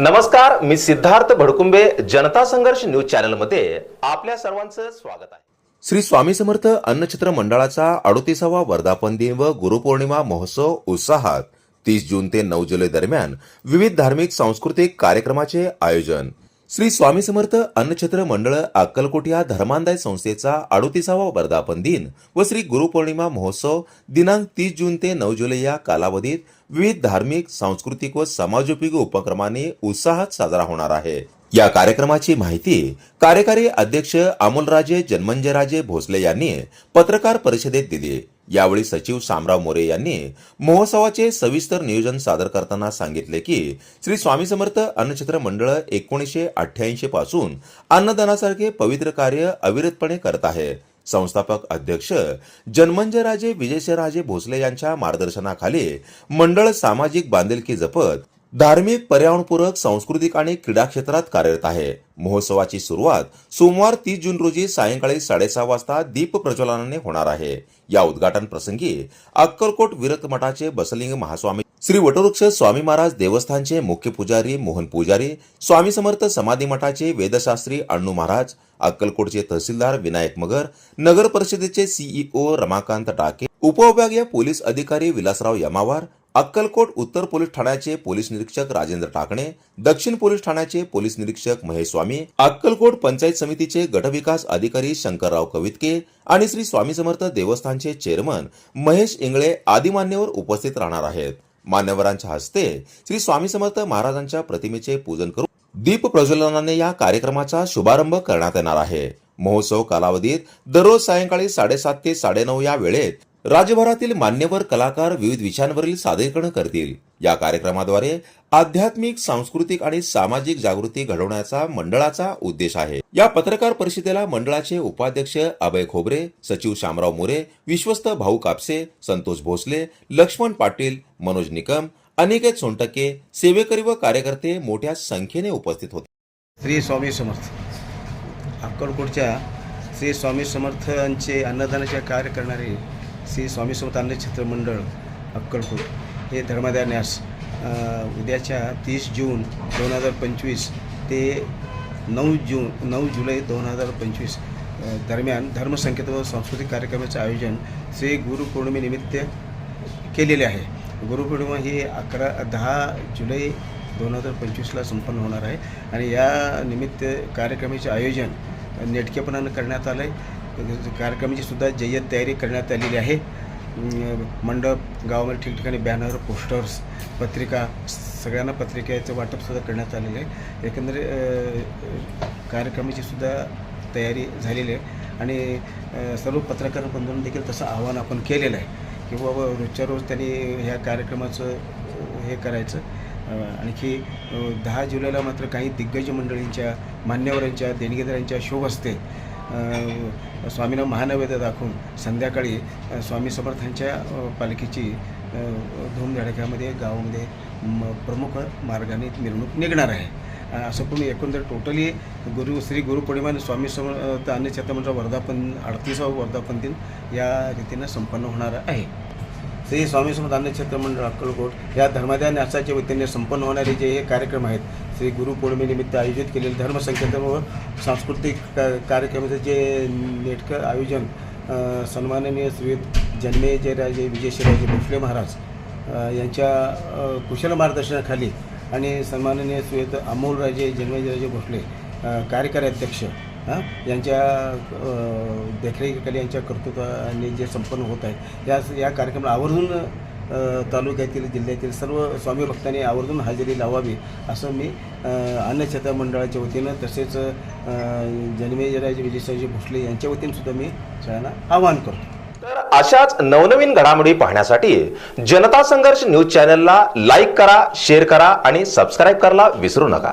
नमस्कार मी सिद्धार्थ भडकुंबे जनता संघर्ष न्यूज चॅनलमध्ये आपल्या सर्वांचं स्वागत आहे. श्री स्वामी समर्थ अन्नछत्र मंडळाचा अडोतीसावा वर्धापन दिन व गुरुपौर्णिमा महोत्सव उत्साहात तीस जून ते नऊ जुलै दरम्यान विविध धार्मिक सांस्कृतिक कार्यक्रमाचे आयोजन श्री स्वामी समर्थ अन्नछत्र मंडळ अक्कलकोट या धर्मांदाय संस्थेचा अडोतीसावा वर्धापन दिन व श्री गुरुपौर्णिमा महोत्सव दिनांक तीस जून ते नऊ जुलै या कालावधीत विविध धार्मिक सांस्कृतिक व समाजोपयोगी उपक्रमाने उत्साहात साजरा होणार आहे. या कार्यक्रमाची माहिती कार्यकारी अध्यक्ष अमोलराजे जन्मंजयराजे भोसले यांनी पत्रकार परिषदेत दिली. यावेळी सचिव शामराव मोरे यांनी महोत्सवाचे सविस्तर नियोजन सादर करताना सांगितले की श्री स्वामी समर्थ अन्नछत्र मंडळ एकोणीसशे अठ्ठ्याऐंशी पासून अन्नदानासारखे पवित्र कार्य अविरतपणे करत आहे. संस्थापक अध्यक्ष जन्मंजयराजे विजयशराजे भोसले यांच्या मार्गदर्शनाखाली मंडळ सामाजिक बांधिलकी जपत धार्मिक पर्यावरणपूरक सांस्कृतिक आणि क्रीडा क्षेत्रात कार्यरत आहे. महोत्सवाची सुरुवात सोमवार तीस जून रोजी सायंकाळी साडेसहा वाजता दीप प्रज्वलनाने होणार आहे. या उद्घाटन प्रसंगी अक्कलकोट विरत मठाचे बसलिंग महास्वामी श्री वटवृक्ष स्वामी महाराज देवस्थानचे मुख्य पुजारी मोहन पुजारी स्वामी समर्थ समाधी मठाचे वेदशास्त्री अण्णू महाराज अक्कलकोटचे तहसीलदार विनायक मगर नगर परिषदेचे सीईओ रमाकांत टाके उपविभागीय पोलीस अधिकारी विलासराव यमावार अक्कलकोट उत्तर पोलीस ठाण्याचे पोलीस निरीक्षक राजेंद्र ठाकणे दक्षिण पोलीस ठाण्याचे पोलीस निरीक्षक महेश स्वामी अक्कलकोट पंचायत समितीचे गटविकास अधिकारी शंकरराव कवितके आणि श्री स्वामी समर्थ देवस्थानचे चेअरमन महेश इंगळे आदी मान्यवर उपस्थित राहणार आहेत. मान्यवरांच्या हस्ते श्री स्वामी समर्थ महाराजांच्या प्रतिमेचे पूजन करून दीप प्रज्वलनाने या कार्यक्रमाचा शुभारंभ करण्यात येणार आहे. महोत्सव कालावधीत दररोज सायंकाळी साडेसात ते साडेनऊ या वेळेत राज्यभरातील मान्यवर कलाकार विविध विषयांवरील सादरीकरण करतील. या कार्यक्रमाद्वारे आध्यात्मिक सांस्कृतिक आणि सामाजिक जागृती घडवण्याचा मंडळाचा उद्देश आहे. या पत्रकार परिषदेला मंडळाचे उपाध्यक्ष अभय खोबरे सचिव शामराव मोरे विश्वस्त भाऊ कापसे संतोष भोसले लक्ष्मण पाटील मनोज निकम अनिकेत सोनटके सेवेकरी व कार्यकर्ते मोठ्या संख्येने उपस्थित होते. श्री स्वामी समर्थ. अक्कलकोटच्या श्री स्वामी समर्थांचे अन्नदानाचे कार्य करणारे श्री स्वामी समतान्य चित्रमंडळ मंडळ अक्कलकोट हे धर्मदान्यास उद्याच्या तीस जून दोन हजार पंचवीस ते नऊ जून नऊ जुलै दोन हजार पंचवीस दरम्यान धर्मसंकेत व सांस्कृतिक कार्यक्रमाचे आयोजन श्री गुरुपौर्णिमेनिमित्त केलेले आहे. गुरुपौर्णिमा ही अकरा दहा जुलै दोन हजार पंचवीसला संपन्न होणार आहे आणि या निमित्त कार्यक्रमाचे आयोजन नेटकेपणानं करण्यात आलं आहे कार्यक्रमाची सुद्धा जय्यत तयारी करण्यात आलेली आहे. मंडप गावामध्ये ठिकठिकाणी बॅनर पोस्टर्स पत्रिका सगळ्यांना पत्रिकेचं वाटपसुद्धा करण्यात आलेलं आहे. एकंदरीत कार्यक्रमाची सुद्धा तयारी झालेली आहे. आणि सर्व पत्रकार बंधूंनी देखील तसं आवाहन आपण केलेलं आहे की बाबा रोजच्या रोज त्यांनी ह्या कार्यक्रमाचं हे करायचं. आणखी दहा जुलैला मात्र काही दिग्गज मंडळींच्या मान्यवरांच्या देणगीदारांच्या शोभ असते स्वामींना महानैवेद्य दाखवून संध्याकाळी स्वामी समर्थांच्या पालखीची धूमधडक्यामध्ये गावामध्ये म प्रमुख मार्गाने मिरवणूक निघणार आहे. असं करून एकंदर टोटली गुरु श्री गुरुपौर्णिमा आणि स्वामी समर्थ अन्नछत्रमंडळ वर्धापन अडतीसावं वर्धापन दिन या रीतीनं संपन्न होणार आहे. श्री स्वामी समर्थ अन्नक्षेत्र मंडळ अक्कलकोट या धर्मादाय न्यासाच्या वतीने संपन्न होणारे जे हे कार्यक्रम आहेत श्री गुरुपौर्णिमेनिमित्त आयोजित केलेले धर्मसंकीर्तन व सांस्कृतिक का कार्यक्रमाचं जे नेटकं आयोजन सन्माननीय श्री जन्मेजयराजे विजयशिराजे भोसले महाराज यांच्या कुशल मार्गदर्शनाखाली आणि सन्माननीय श्रीयुत अमोलराजे जन्मेजयराजे भोसले कार्यकारी अध्यक्ष हां? यांच्या देखरेखीखाली यांच्या कर्तृत्वाने जे संपन्न होत आहे या या कार्यक्रमाला आवर्जून तालुक्यातील जिल्ह्यातील सर्व स्वामी भक्तांनी आवर्जून हजेरी लावावी असं मी अ, मंडळाच्या वतीनं तसेच जन्मेजराजे विजयसाजी भोसले यांच्या वतीनं सुद्धा मी सगळ्यांना आवाहन करतो. तर अशाच नवनवीन घडामोडी पाहण्यासाठी जनता संघर्ष न्यूज चॅनलला लाईक करा शेअर करा आणि सबस्क्राईब करायला विसरू नका.